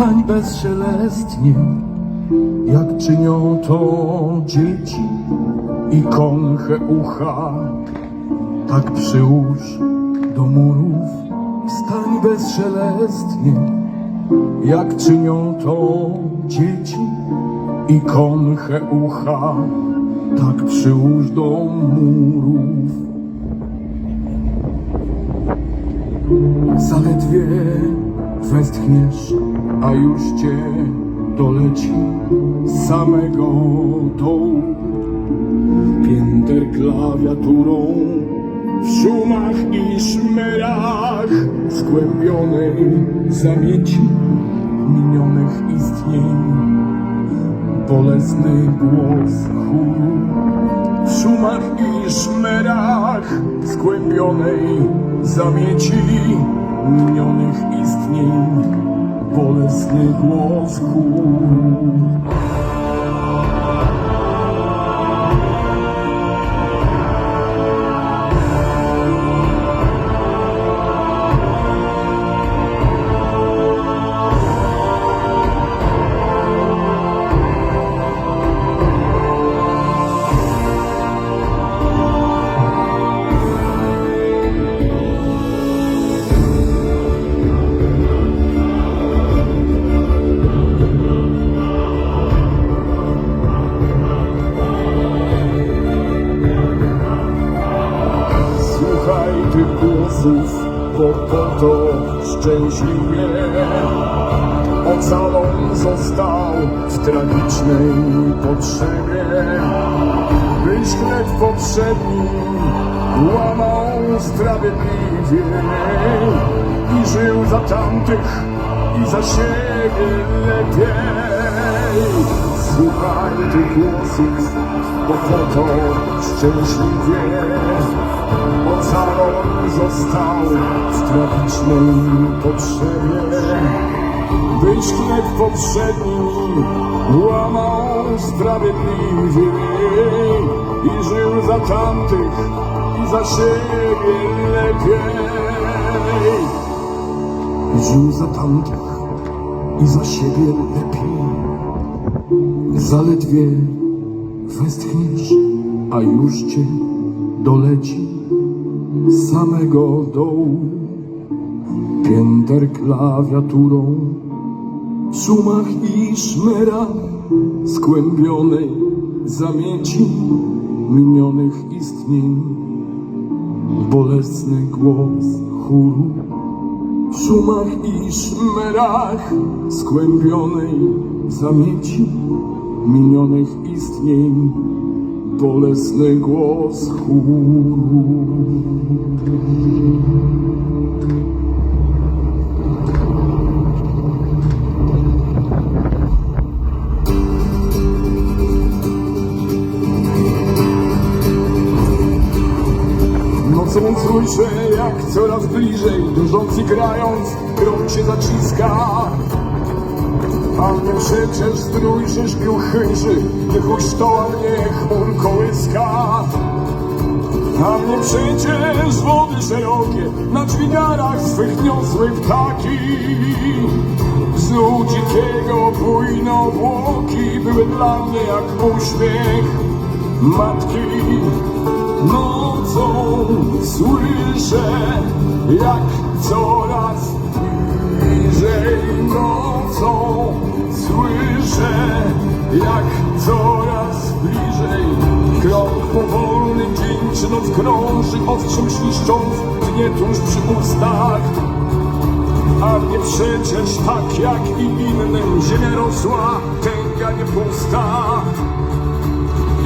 Stań bezszelestnie, jak czynią to dzieci i kąche ucha. Tak przyłóż do murów, stań bezszelestnie, jak czynią to dzieci i kąche ucha. Tak przyłóż do murów. Zaledwie westchniesz, a już cię doleci samego dołu. Pięter klawiaturą w szumach i szmerach skłębionej zamieci minionych istnień. Bolesny głos chóru w szumach i szmerach skłębionej zamieci minionych istnień. Bolesny głos chóru. W tragicznej potrzebie Byś chleb poprzedni łamał sprawiedliwie I żył za tamtych i za siebie lepiej. Słuchaj tych głosów, bo po to szczęśliwie Ocalon został w tragicznej potrzebie Byś chleb poprzedni łamał sprawiedliwie I żył za tamtych i za siebie lepiej żył za tamtych i za siebie lepiej Zaledwie westchniesz, a już cię doleci samego dołu. Pięter klawiaturą w szumach i szmerach skłębionej zamieci minionych istnień. Bolesny głos chóru w szumach i szmerach skłębionej zamieci minionych istnień bolesny głos chóru. Słyszę, jak coraz bliżej, drżąc i grając, krok się zaciska. A mnie przecież strój rzeźbił chyży, nie huśtoła mnie chmur kołyska. A mnie przecież wody szerokie, na dźwigarach swych niosły ptaki. Znów dzikiego bujno włoki były dla mnie jak uśmiech matki. Nocą słyszę, jak coraz bliżej nocą słyszę, jak coraz bliżej krok powolny dzień czy noc krąży ostrzem świszcząc dnie tuż przy ustach. A mnie przecież tak jak i innym ziemia rosła, tęga nie pusta.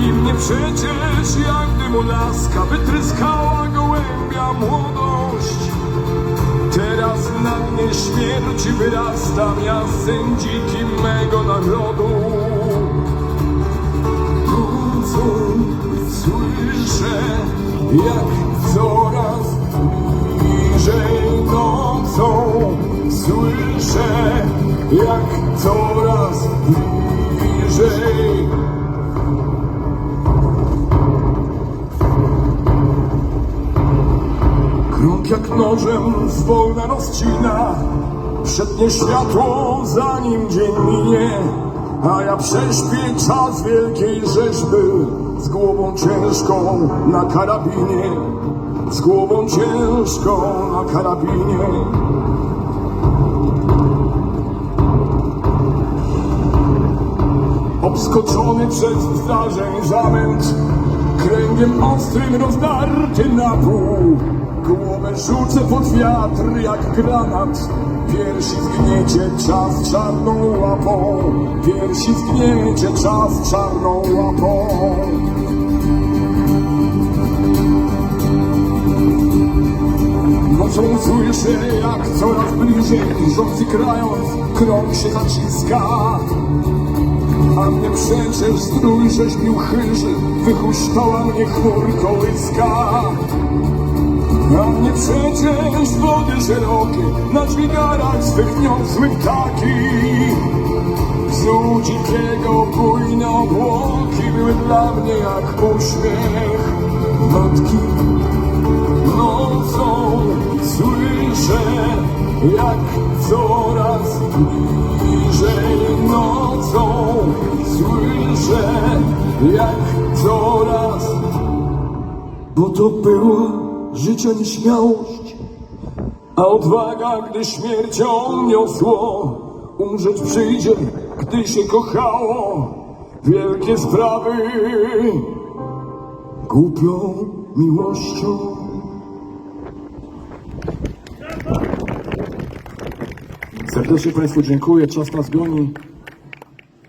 I mnie przecież jak dymu laska wytryskała gołębia młodość. Teraz na mnie śmierci wyrasta miastem dzikim mego narodu. Nocą słyszę, jak coraz bliżej nocą słyszę, jak coraz bliżej. Krąg jak nożem zwolna rozcina Przetnie światło, zanim dzień minie, a ja prześpię czas wielkiej rzeźby z głową ciężką na karabinie, z głową ciężką na karabinie. Obskoczony przez zdarzeń zamęt Kręgiem ostrym rozdarty na pół Głowę rzucę pod wiatr jak granat. Piersi zgniecie czas czarną łapą. Piersi zgniecie czas czarną łapą. Nocą słyszę jak coraz bliżej Rządzy krając krąg się zaciska a mnie przecież strój rzeźbił chyży, wychuśtała mnie chmur kołyska. A mnie przecież wody szerokie, na dźwigarach swych niosły ptaki. Z dzikiego bujne obłoki były dla mnie jak uśmiech matki. Nocą słyszę, jak coraz bliżej nocą słyszę, jak coraz bo to była życia nieśmiałość, a odwaga, gdy śmiercią niosło, umrzeć przyjdzie, gdy się kochało, wielkie sprawy głupią miłością. Serdecznie Państwu dziękuję, czas nas goni.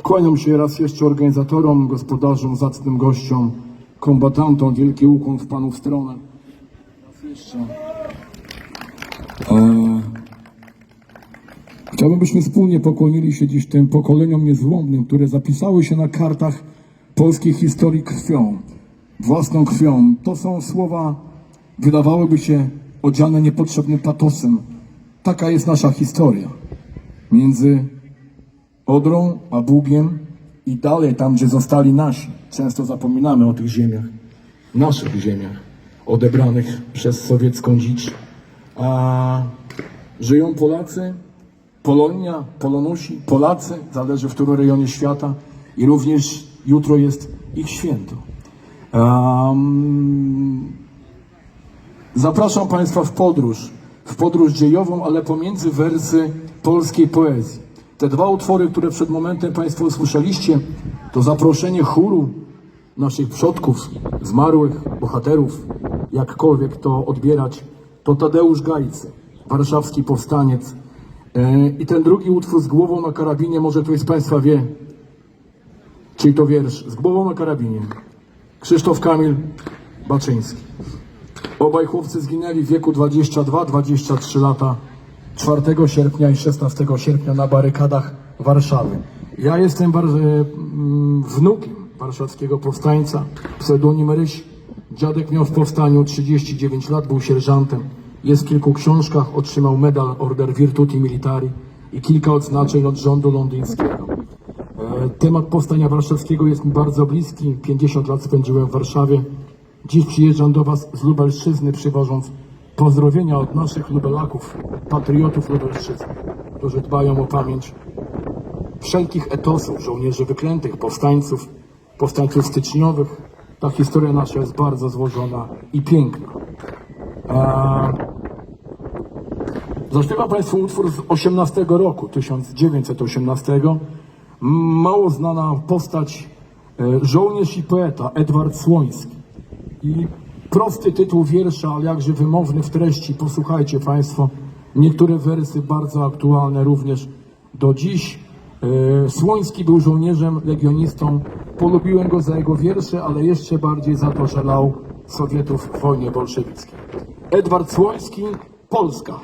Kłaniam się raz jeszcze organizatorom, gospodarzom, zacnym gościom, kombatantom, wielki ukłon w Panów stronę. Eee, Chciałbym, byśmy wspólnie pokłonili się dziś tym pokoleniom niezłomnym, które zapisały się na kartach polskiej historii krwią, własną krwią. To są słowa, wydawałyby się odziane niepotrzebnym patosem. Taka jest nasza historia. Między Odrą a Bugiem i dalej tam, gdzie zostali nasi. Często zapominamy o tych ziemiach, naszych ziemiach, odebranych przez sowiecką dzicz. A żyją Polacy, Polonia, Polonusi, Polacy, zależy w którym rejonie świata i również jutro jest ich święto. Em, Zapraszam Państwa w podróż, w podróż dziejową, ale pomiędzy wersy polskiej poezji. Te dwa utwory, które przed momentem Państwo usłyszeliście, to zaproszenie chóru naszych przodków, zmarłych, bohaterów, jakkolwiek to odbierać, to Tadeusz Gajcy, warszawski powstaniec. E, I ten drugi utwór z głową na karabinie, może ktoś z Państwa wie, czyli to wiersz z głową na karabinie. Krzysztof Kamil Baczyński. Obaj chłopcy zginęli w wieku 22-23 lata 4 sierpnia i 16 sierpnia na barykadach Warszawy. Ja jestem e, wnukiem warszawskiego powstańca, pseudonim Ryś. Dziadek miał w powstaniu 39 lat, był sierżantem. Jest w kilku książkach, otrzymał medal Order Virtuti Militari i kilka odznaczeń od rządu londyńskiego. E, Temat powstania warszawskiego jest mi bardzo bliski. 50 lat spędziłem w Warszawie. Dziś przyjeżdżam do Was z Lubelszczyzny, przywożąc pozdrowienia od naszych Lubelaków, patriotów Lubelszczyzny, którzy dbają o pamięć wszelkich etosów, żołnierzy wyklętych, powstańców, powstańców styczniowych. Ta historia nasza jest bardzo złożona i piękna. Eee, Zaśpiewam Państwu utwór z 18 roku, 1918. Mało znana postać, e, żołnierz i poeta Edward Słoński. I prosty tytuł wiersza, ale jakże wymowny w treści. Posłuchajcie Państwo, niektóre wersy bardzo aktualne również do dziś. E, Słoński był żołnierzem, legionistą. Polubiłem go za jego wiersze, ale jeszcze bardziej za to, że lał Sowietów w wojnie bolszewickiej. Edward Słoński, Polska.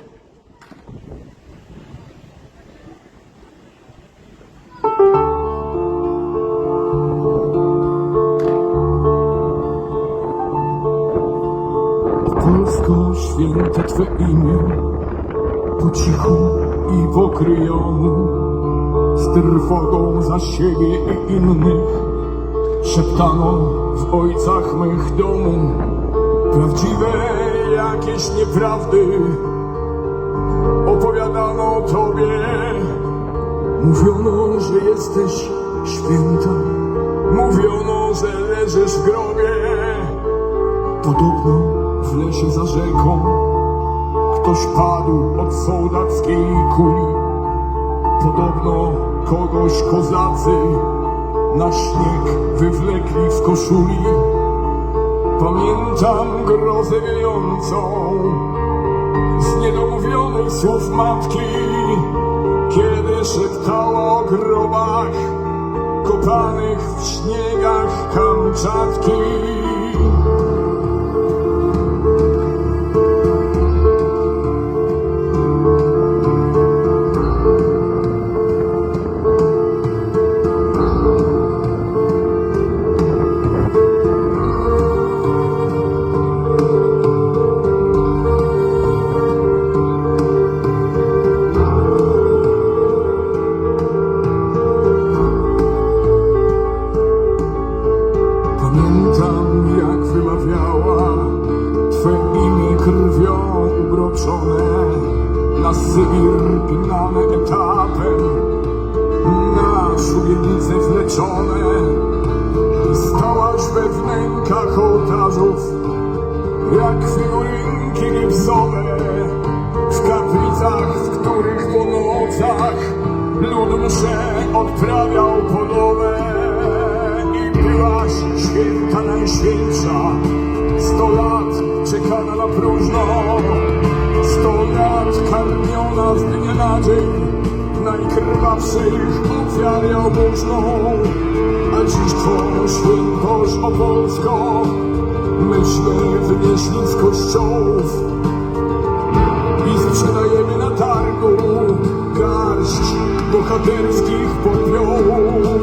Polsko święte Twe imię, po cichu i w okryjomu, z trwogą za siebie i innych, szeptano w ojcach mych domu, prawdziwe jakieś nieprawdy, opowiadano tobie, mówiono, że jesteś święta, mówiono, że leżysz w grobie. Podobno w lesie za rzeką ktoś padł od soldackiej kuli. Podobno kogoś kozacy na śnieg wywlekli w koszuli. Pamiętam grozę wiejącą z niedomówionych słów matki, kiedy szeptała o grobach kopanych w śniegach Kamczatki. Na Sybir gnane etapem Na szubienice wleczone. Stałaś we wnękach ołtarzów Jak figurynki gipsowe W kaplicach, w których po nocach Lud msze odprawiał polowe I byłaś święta najświętsza. Sto lat czekana na próżno Najkrwawszych ofiar jałmużną A dziś Twą świętość opolską Myśmy wynieśli z kościołów i sprzedajemy na targu garść bohaterskich popiołów.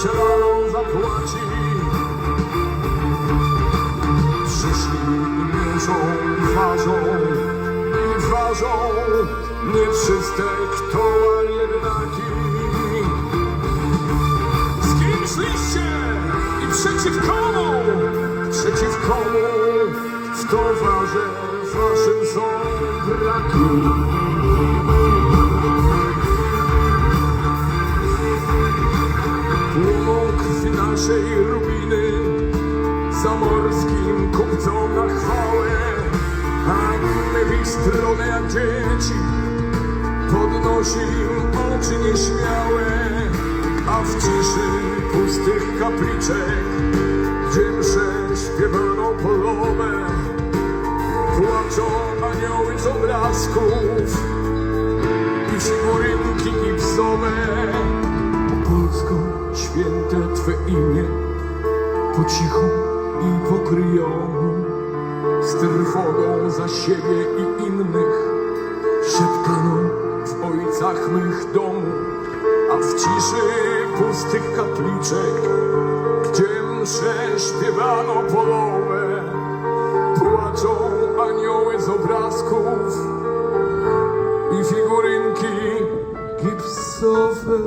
Przelaną zapłaci. Przyszli i mierzą, ważą, i ważą, nie wszystek towar jednaki. Z kim szliście i przeciw komu? Przeciw komu w towarze waszym są braki? Naszej rubiny zamorskim kupcom na chwałę, a my w stronę jak dzieci podnosi oczy nieśmiałe, a w ciszy pustych kapliczek, gdzie śpiewano polowe, płaczą anioły z obrazków i figurynki gipsowe. Święte Twe imię, po cichu i pokryjomu, z trwogą za siebie i innych, szeptano w ojcach mych domu, a w ciszy pustych kapliczek, gdzie msze śpiewano polowe, płaczą anioły z obrazków i figurynki gipsowe.